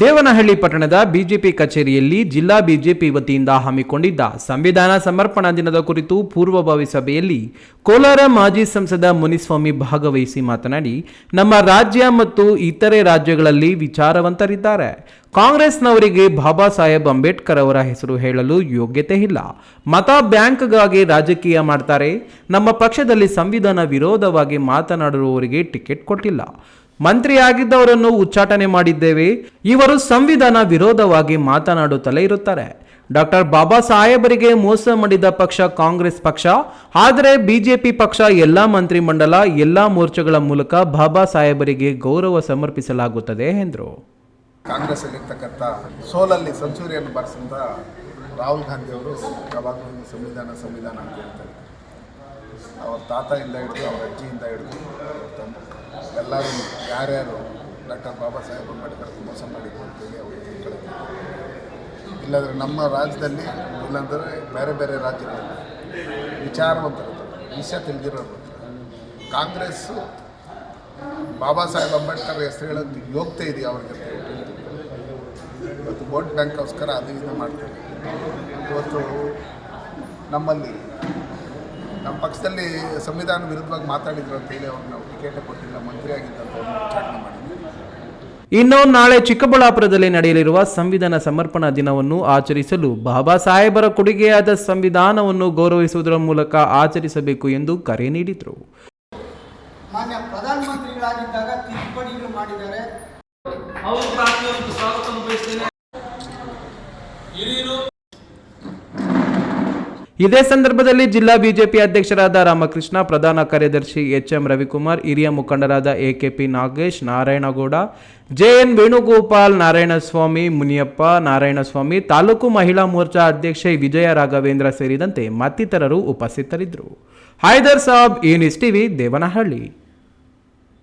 ದೇವನಹಳ್ಳಿ ಪಟ್ಟಣದ ಬಿಜೆಪಿ ಕಚೇರಿಯಲ್ಲಿ ಜಿಲ್ಲಾ ಬಿಜೆಪಿ ವತಿಯಿಂದ ಹಮ್ಮಿಕೊಂಡಿದ್ದ ಸಂವಿಧಾನ ಸಮರ್ಪಣಾ ದಿನದ ಕುರಿತು ಪೂರ್ವಭಾವಿ ಸಭೆಯಲ್ಲಿ ಕೋಲಾರ ಮಾಜಿ ಸಂಸದ ಮುನಿಸ್ವಾಮಿ ಭಾಗವಹಿಸಿ ಮಾತನಾಡಿ, ನಮ್ಮ ರಾಜ್ಯ ಮತ್ತು ಇತರೆ ರಾಜ್ಯಗಳಲ್ಲಿ ವಿಚಾರವಂತರಿದ್ದಾರೆ. ಕಾಂಗ್ರೆಸ್ನವರಿಗೆ ಬಾಬಾ ಸಾಹೇಬ್ ಅಂಬೇಡ್ಕರ್ ಅವರ ಹೆಸರು ಹೇಳಲು ಯೋಗ್ಯತೆ ಇಲ್ಲ. ಮತ ಬ್ಯಾಂಕ್ಗಾಗಿ ರಾಜಕೀಯ ಮಾಡ್ತಾರೆ. ನಮ್ಮ ಪಕ್ಷದಲ್ಲಿ ಸಂವಿಧಾನ ವಿರೋಧವಾಗಿ ಮಾತನಾಡುವವರಿಗೆ ಟಿಕೆಟ್ ಕೊಟ್ಟಿಲ್ಲ. ಮಂತ್ರಿಯಾಗಿದ್ದವರನ್ನು ಉಚ್ಚಾಟನೆ ಮಾಡಿದ್ದೇವೆ. ಇವರು ಸಂವಿಧಾನ ವಿರೋಧವಾಗಿ ಮಾತನಾಡುತ್ತಲೇ ಇರುತ್ತಾರೆ. ಡಾಕ್ಟರ್ ಬಾಬಾ ಸಾಹೇಬರಿಗೆ ಮೋಸ ಮಾಡಿದ ಪಕ್ಷ ಕಾಂಗ್ರೆಸ್ ಪಕ್ಷ, ಆದರೆ ಬಿಜೆಪಿ ಪಕ್ಷ, ಎಲ್ಲಾ ಮಂತ್ರಿಮಂಡಲ, ಎಲ್ಲಾ ಮೋರ್ಚಾಗಳ ಮೂಲಕ ಬಾಬಾ ಸಾಹೇಬರಿಗೆ ಗೌರವ ಸಮರ್ಪಿಸಲಾಗುತ್ತದೆ, ಎಂದರು. ಕಾಂಗ್ರೆಸ್ಸಲ್ಲಿರ್ತಕ್ಕಂಥ ಸೋಲಲ್ಲಿ ಸಂಚೂರಿಯನ್ನು ಬಾರಿಸಿದ ರಾಹುಲ್ ಗಾಂಧಿ ಅವರು ಯಾವಾಗಲೂ ಸಂವಿಧಾನ ಸಂವಿಧಾನ ಅಂತ ಹೇಳ್ತಾರೆ. ಅವ್ರ ತಾತಯಿಂದ ಹಿಡಿದು ಅವ್ರ ಅಜ್ಜಿಯಿಂದ ಹಿಡಿದು ಅವ್ರ ತಂದೆ ಎಲ್ಲರೂ ಯಾರ್ಯಾರು ಡಾಕ್ಟರ್ ಬಾಬಾ ಸಾಹೇಬ್ ಅಂಬೇಡ್ಕರ್ ಮೋಸ ಮಾಡಿಕೊಳ್ತೀವಿ ಅವ್ರಿಗೆ ಅವರು ತಿಳ್ಕೊಳ್ಳೋದು ಇಲ್ಲಾಂದರೆ ನಮ್ಮ ರಾಜ್ಯದಲ್ಲಿ, ಇಲ್ಲಾಂದರೆ ಬೇರೆ ಬೇರೆ ರಾಜ್ಯಗಳಲ್ಲಿ ವಿಚಾರವಂತರು ವಿಷಯ ತಿಳಿದಿರೋರು. ಕಾಂಗ್ರೆಸ್ಸು ಬಾಬಾ ಸಾಹೇಬ್ ಅಂಬೇಡ್ಕರ್ ಹೆಸರು ಹೇಳೋದು ಯೋಗ್ಯತೆ ಇದೆಯಾ ಅವ್ರಿಗೆ. ಇವತ್ತು ವೋಟ್ ಬ್ಯಾಂಕ್ಗೋಸ್ಕರ ಅದು ಇದು ಮಾಡ್ತಾರೆ. ಇವತ್ತು ನಮ್ಮಲ್ಲಿ ನಮ್ಮ ಪಕ್ಷದಲ್ಲಿ ಸಂವಿಧಾನ ವಿರುದ್ಧವಾಗಿ ಮಾತಾಡಿದ್ರು ಅಂತೇಳಿ ಅವ್ರು ನಾವು ಟಿಕೆಟ್ ಕೊಟ್ಟಿಲ್ಲ ಮಂತ್ರಿ ಆಗಿದ್ದಂತ ಉಚ್ಚಾಟನೆ ಮಾಡಿದ್ವಿ ಇನ್ನು ನಾಳೆ ಚಿಕ್ಕಬಳ್ಳಾಪುರದಲ್ಲಿ ನಡೆಯಲಿರುವ ಸಂವಿಧಾನ ಸಮರ್ಪಣಾ ದಿನವನ್ನು ಆಚರಿಸಲು ಬಾಬಾ ಸಾಹೇಬರ ಕೊಡುಗೆಯಾದ ಸಂವಿಧಾನವನ್ನು ಗೌರವಿಸುವುದರ ಮೂಲಕ ಆಚರಿಸಬೇಕು ಎಂದು ಕರೆ ನೀಡಿದರು. ಮಾನ್ಯ ಪ್ರಧಾನಮಂತ್ರಿಗಳಾಗಿದ್ದಾಗ ತಿದ್ದುಪಡಿಗಳು ಮಾಡಿದ್ದಾರೆ. ಇದೇ ಸಂದರ್ಭದಲ್ಲಿ ಜಿಲ್ಲಾ ಬಿಜೆಪಿ ಅಧ್ಯಕ್ಷರಾದ ರಾಮಕೃಷ್ಣ, ಪ್ರಧಾನ ಕಾರ್ಯದರ್ಶಿ ಎಚ್ ಎಂ ರವಿಕುಮಾರ್, ಹಿರಿಯ ಮುಖಂಡರಾದ ಎಕೆಪಿ ನಾಗೇಶ್, ನಾರಾಯಣಗೌಡ, ಜೆಎನ್ ವೇಣುಗೋಪಾಲ್, ನಾರಾಯಣಸ್ವಾಮಿ, ಮುನಿಯಪ್ಪ, ನಾರಾಯಣಸ್ವಾಮಿ, ತಾಲೂಕು ಮಹಿಳಾ ಮೋರ್ಚಾ ಅಧ್ಯಕ್ಷೆ ವಿಜಯ ರಾಘವೇಂದ್ರ ಸೇರಿದಂತೆ ಮತ್ತಿತರರು ಉಪಸ್ಥಿತರಿದ್ದರು. ಹೈದರ್ ಸಾಬ್ ಯೂನಿಸ್ ಟಿವಿ, ದೇವನಹಳ್ಳಿ.